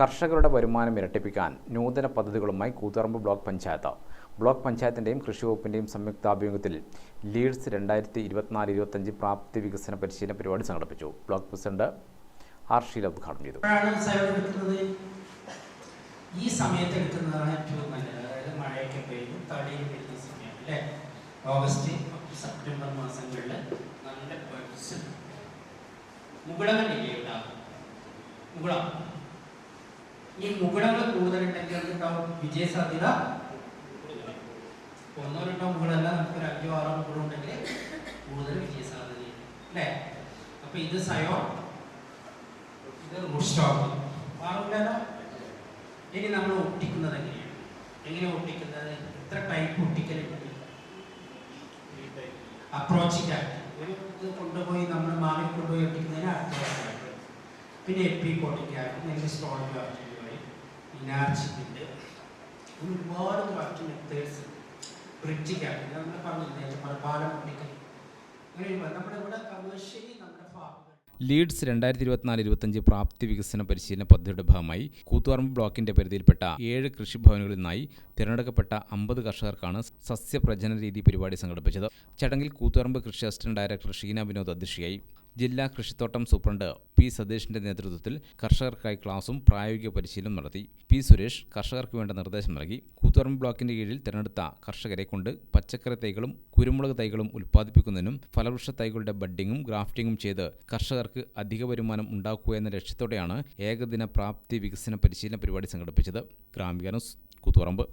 കർഷകരുടെ വരുമാനം ഇരട്ടിപ്പിക്കാൻ നൂതന പദ്ധതികളുമായി കൂത്തുപറമ്പ് ബ്ലോക്ക് പഞ്ചായത്ത്. ബ്ലോക്ക് പഞ്ചായത്തിന്റെയും കൃഷി വകുപ്പിന്റെയും സംയുക്താഭിമുഖ്യത്തിൽ ലീഡ്സ് രണ്ടായിരത്തി ഇരുപത്തിനാല് ഇരുപത്തഞ്ച് പ്രാപ്തി വികസന പരിശീലന പരിപാടി സംഘടിപ്പിച്ചു. ബ്ലോക്ക് പ്രസിഡന്റ് ആർ ഷീല ഉദ്ഘാടനം ചെയ്തു. ഈ സമയത്ത് എടുക്കുന്നതാണ് ഏറ്റവും നല്ലത്. അതായത് മഴയൊക്കെ പെയ്തു തടിയും വരുന്ന സമയം അല്ലേ ഓഗസ്റ്റ് സെപ്റ്റംബർ മാസങ്ങളിൽ നല്ല മുകുളങ്ങളില്ലേ ഉണ്ടാകും. മുകുളം. ഈ മുകുളങ്ങൾ കൂടുതലുണ്ടെങ്കിൽ എന്തുണ്ടാവും? വിജയ സാധ്യത. ഒന്നോ രണ്ടോ മുകളല്ല നമുക്ക് ഒരു അഞ്ചോ ആറോ മുകളും ഉണ്ടെങ്കിൽ കൂടുതൽ വിജയ സാധ്യതയുണ്ട് അല്ലേ? അപ്പൊ ഇത് സയോ ഇത് ഇനി നമ്മൾ ഒട്ടിക്കുന്നത് എങ്ങനെയാണ്? എങ്ങനെ ഒട്ടിക്കുന്നത്? എത്ര ടൈപ്പ് ഒട്ടിക്കലുണ്ട്? അപ്രോച്ചിങ് ആക്ട് ഒരു ഇത് കൊണ്ടുപോയി നമ്മൾ മാറി കൊണ്ടുപോയി ഒട്ടിക്കുന്നതിന് അപ്രോച്ചിങ് പിന്നെ എപ്പി കോട്ടിംഗ് ആക്ട് അല്ലെങ്കിൽ അങ്ങനെ ഒരുപാട് ക്രാഫ്റ്റ് മെത്തേഡ്സ് ബ്രിഡ്ജ് നമ്മൾ പറഞ്ഞില്ലേ പാലം പൊട്ടിക്കൽ അങ്ങനെ. നമ്മുടെ ഇവിടെ കമേഴ്ഷ്യലി നമ്മുടെ ഫാമുകൾ ലീഡ്സ് രണ്ടായിരത്തി ഇരുപത്തിനാല് ഇരുപത്തഞ്ച് പ്രാപ്തി വികസന പരിശീലന പദ്ധതിയുടെ ഭാഗമായി കൂത്തുപറമ്പ് ബ്ലോക്കിന്റെ പരിധിയിൽപ്പെട്ട ഏഴ് കൃഷിഭവനുകളിൽ നിന്നായി തിരഞ്ഞെടുക്കപ്പെട്ട അമ്പത് കർഷകർക്കാണ് സസ്യപ്രജന രീതി പരിപാടി സംഘടിപ്പിച്ചത്. ചടങ്ങിൽ കൂത്തുപറമ്പ് കൃഷി അസിസ്റ്റന്റ് ഡയറക്ടർ ഷീന വിനോദ് അധ്യക്ഷയായി. ജില്ലാ കൃഷിത്തോട്ടം സൂപ്രണ്ട് പി സതീഷിന്റെ നേതൃത്വത്തിൽ കർഷകർക്കായി ക്ലാസും പ്രായോഗിക പരിശീലനം നടത്തി. പി സുരേഷ് കർഷകർക്ക് വേണ്ട നിർദ്ദേശം നൽകി. കൂത്തുപറമ്പ് ബ്ലോക്കിന്റെ കീഴിൽ തിരഞ്ഞെടുത്ത കർഷകരെ കൊണ്ട് പച്ചക്കറി തൈകളും കുരുമുളക് തൈകളും ഉൽപ്പാദിപ്പിക്കുന്നതിനും ഫലവൃക്ഷ തൈകളുടെ ബഡ്ഡിങ്ങും ഗ്രാഫ്റ്റിംഗും ചെയ്ത് കർഷകർക്ക് അധിക വരുമാനം ഉണ്ടാക്കുക എന്ന ലക്ഷ്യത്തോടെയാണ് ഏകദിന പ്രാപ്തി വികസന പരിശീലന പരിപാടി സംഘടിപ്പിച്ചത്. ഗ്രാമിക ന്യൂസ് കൂത്തുപറമ്പ്.